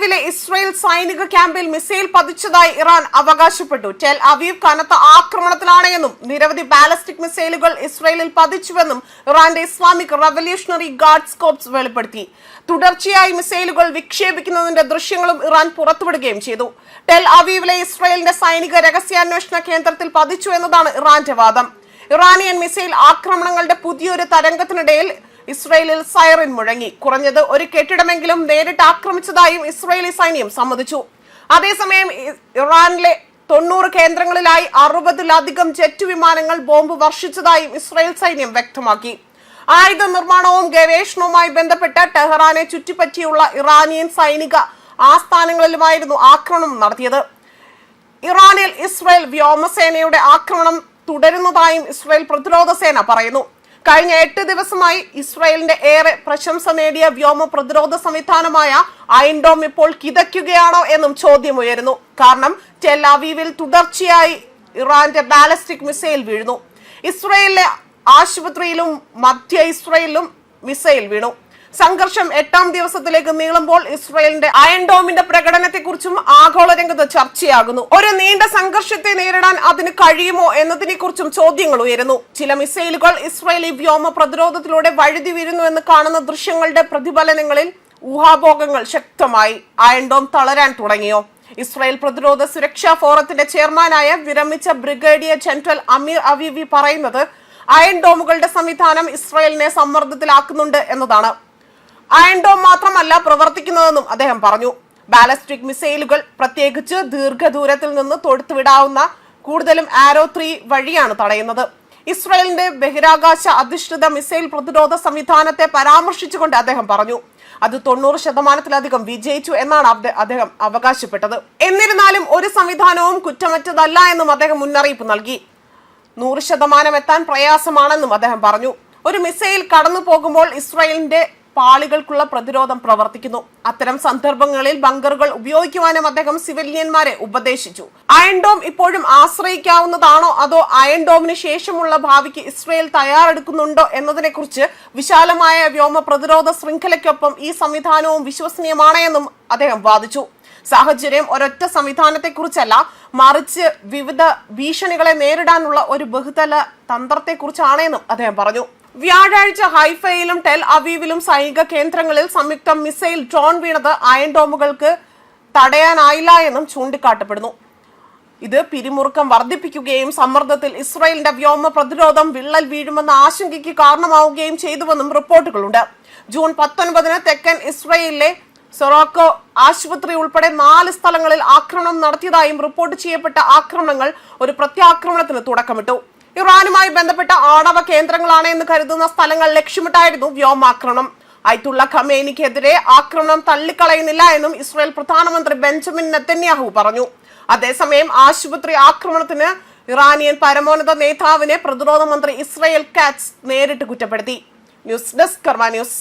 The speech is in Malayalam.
അവീവിലെ ഇസ്രയേൽ സൈനിക ക്യാമ്പിൽ മിസൈൽ പതിച്ചതായി ഇറാൻ അവകാശപ്പെട്ടു. ടെൽ അവീവ് കനത്ത ആക്രമണത്തിലാണ് എന്നും നിരവധി ബാലിസ്റ്റിക് മിസൈലുകൾ ഇസ്രയേലിൽ പതിച്ചുവെന്നും ഇറാന്റെ ഇസ്ലാമിക് റവല്യൂഷണറി ഗാർഡ്സ് കോപ്സ് വെളിപ്പെടുത്തി. തുടർച്ചയായി മിസൈലുകൾ വിക്ഷേപിക്കുന്നതിന്റെ ദൃശ്യങ്ങളും ഇറാൻ പുറത്തുവിടുകയും ചെയ്തു. ടെൽ അവീവിലെ ഇസ്രയേലിന്റെ സൈനിക രഹസ്യാന്വേഷണ കേന്ദ്രത്തിൽ പതിച്ചു എന്നതാണ് ഇറാന്റെ വാദം. ഇറാനിയൻ മിസൈൽ ആക്രമണങ്ങളുടെ പുതിയൊരു തരംഗത്തിനിടയിൽ ഇസ്രയേലിൽ സൈറൻ മുഴങ്ങി. കുറഞ്ഞത് ഒരു കെട്ടിടമെങ്കിലും നേരിട്ട് ആക്രമിച്ചതായും ഇസ്രയേലി സൈന്യം സമ്മതിച്ചു. അതേസമയം ഇറാനിലെ തൊണ്ണൂറ് കേന്ദ്രങ്ങളിലായി അറുപതിലധികം ജെറ്റ് വിമാനങ്ങൾ ബോംബ് വർഷിച്ചതായും ഇസ്രായേൽ സൈന്യം വ്യക്തമാക്കി. ആയുധ നിർമ്മാണവും ഗവേഷണവുമായി ബന്ധപ്പെട്ട് ടെഹ്റാനെ ചുറ്റിപ്പറ്റിയുള്ള ഇറാനിയൻ സൈനിക ആസ്ഥാനങ്ങളിലുമായിരുന്നു ആക്രമണം നടത്തിയത്. ഇറാനിൽ ഇസ്രായേൽ വ്യോമസേനയുടെ ആക്രമണം തുടരുന്നതായും ഇസ്രായേൽ പ്രതിരോധ സേന പറയുന്നു. കഴിഞ്ഞ എട്ട് ദിവസമായി ഇസ്രായേലിന്റെ ഏറെ പ്രശംസ നേടിയ വ്യോമ പ്രതിരോധ സംവിധാനമായ ഐൻഡോം ഇപ്പോൾ കിതയ്ക്കുകയാണോ എന്നും ചോദ്യമുയരുന്നു കാരണം ടെൽ അവീവിൽ തുടർച്ചയായി ഇറാന്റെ ബാലിസ്റ്റിക് മിസൈൽ വീഴുന്നു. ഇസ്രായേലിലെ ആശുപത്രിയിലും മധ്യ ഇസ്രായേലിലും മിസൈൽ വീണു. സംഘർഷം എട്ടാം ദിവസത്തിലേക്ക് നീളുമ്പോൾ ഇസ്രയേലിന്റെ അയൺ ഡോമിന്റെ പ്രകടനത്തെക്കുറിച്ചും ആഗോള രംഗത്ത് ചർച്ചയാകുന്നു. ഒരു നീണ്ട സംഘർഷത്തെ നേരിടാൻ അതിന് കഴിയുമോ എന്നതിനെ കുറിച്ചും ചോദ്യങ്ങൾ ഉയരുന്നു. ചില മിസൈലുകൾ ഇസ്രയേലി വ്യോമ പ്രതിരോധത്തിലൂടെ വഴുതി വീരുന്നു എന്ന് കാണുന്ന ദൃശ്യങ്ങളുടെ പ്രതിഫലനങ്ങളിൽ ഊഹാഭോഗങ്ങൾ ശക്തമായി. അയൺ ഡോം തളരാൻ തുടങ്ങിയോ? ഇസ്രായേൽ പ്രതിരോധ സുരക്ഷാ ഫോറത്തിന്റെ ചെയർമാനായ വിരമിച്ച ബ്രിഗേഡിയർ ജനറൽ അമീർ അവീവി പറയുന്നത് അയൺ ഡോമുകളുടെ സംവിധാനം ഇസ്രായേലിനെ സമ്മർദ്ദത്തിലാക്കുന്നുണ്ട് എന്നതാണ്. അയൺ ഡോം മാത്രമല്ല പ്രവർത്തിക്കുന്നതെന്നും അദ്ദേഹം പറഞ്ഞു. ബാലസ്റ്റിക് മിസൈലുകൾ പ്രത്യേകിച്ച് ദീർഘദൂരത്തിൽ നിന്ന് തൊടുത്തുവിടാവുന്ന കൂടുതലും ആരോ ത്രീ വഴിയാണ് തടയുന്നത്. ഇസ്രയേലിന്റെ ബഹിരാകാശ അധിഷ്ഠിത മിസൈൽ പ്രതിരോധ സംവിധാനത്തെ പരാമർശിച്ചുകൊണ്ട് അദ്ദേഹം പറഞ്ഞു. അത് തൊണ്ണൂറ് ശതമാനത്തിലധികം വിജയിച്ചു എന്നാണ് അദ്ദേഹം അവകാശപ്പെട്ടത്. എന്നിരുന്നാലും ഒരു സംവിധാനവും കുറ്റമറ്റതല്ല എന്നും അദ്ദേഹം മുന്നറിയിപ്പ് നൽകി. നൂറ് ശതമാനം എത്താൻ പ്രയാസമാണെന്നും അദ്ദേഹം പറഞ്ഞു. ഒരു മിസൈൽ കടന്നു പോകുമ്പോൾ ഇസ്രായേലിന്റെ പാളികൾക്കുള്ള പ്രതിരോധം പ്രവർത്തിക്കുന്നു. അത്തരം സന്ദർഭങ്ങളിൽ ബങ്കറുകൾ ഉപയോഗിക്കുവാനും അദ്ദേഹം സിവിലിയന്മാരെ ഉപദേശിച്ചു. അയൺഡോം ഇപ്പോഴും ആശ്രയിക്കാവുന്നതാണോ? അതോ അയൺഡോമിന് ശേഷമുള്ള ഭാവിക്ക് ഇസ്രയേൽ തയ്യാറെടുക്കുന്നുണ്ടോ എന്നതിനെക്കുറിച്ച് വിശാലമായ വ്യോമ പ്രതിരോധ ശൃംഖലയ്ക്കൊപ്പം ഈ സംവിധാനവും വിശ്വസനീയമാണ് എന്നും അദ്ദേഹം വാദിച്ചു. സാഹചര്യം ഒരൊറ്റ സംവിധാനത്തെക്കുറിച്ചല്ല മറിച്ച് വിവിധ ഭീഷണികളെ നേരിടാനുള്ള ഒരു ബഹുതല തന്ത്രത്തെക്കുറിച്ചാണെന്നും അദ്ദേഹം പറഞ്ഞു. വ്യാഴാഴ്ച ഹൈഫയിലും ടെൽ അവീവിലും സൈനിക കേന്ദ്രങ്ങളിൽ സംയുക്ത മിസൈൽ ഡ്രോൺ വീണത് അയൺ ഡോമുകൾക്ക് തടയാനായില്ല എന്നും ചൂണ്ടിക്കാട്ടപ്പെടുന്നു. ഇത് പിരിമുറുക്കം വർദ്ധിപ്പിക്കുകയും സമ്മർദ്ദത്തിൽ ഇസ്രായേലിന്റെ വ്യോമ പ്രതിരോധം വിള്ളൽ വീഴുമെന്ന ആശങ്കയ്ക്ക് കാരണമാവുകയും ചെയ്തുവെന്നും റിപ്പോർട്ടുകളുണ്ട്. ജൂൺ പത്തൊൻപതിന് തെക്കൻ ഇസ്രായേലിലെ സൊറാക്കോ ആശുപത്രി ഉൾപ്പെടെ നാല് സ്ഥലങ്ങളിൽ ആക്രമണം നടത്തിയതായും റിപ്പോർട്ട് ചെയ്യപ്പെട്ട ആക്രമണങ്ങൾ ഒരു പ്രത്യാക്രമണത്തിന് തുടക്കമിട്ടു. ഇറാനുമായി ബന്ധപ്പെട്ട ആണവ കേന്ദ്രങ്ങളാണ് എന്ന് കരുതുന്ന സ്ഥലങ്ങൾ ലക്ഷ്യമിട്ടായിരുന്നു വ്യോമാക്രമണം. അയത്തുള്ള ഖമേനിക്കെതിരെ ആക്രമണം തള്ളിക്കളയുന്നില്ല എന്നും ഇസ്രായേൽ പ്രധാനമന്ത്രി ബെഞ്ചമിൻ നെത്തന്യാഹു പറഞ്ഞു. അതേസമയം ആശുപത്രി ആക്രമണത്തിന് ഇറാനിയൻ പരമോന്നത നേതാവിനെ പ്രതിരോധ മന്ത്രി ഇസ്രായേൽ കാറ്റ്സ് നേരിട്ട് കുറ്റപ്പെടുത്തി. News desk Karma news.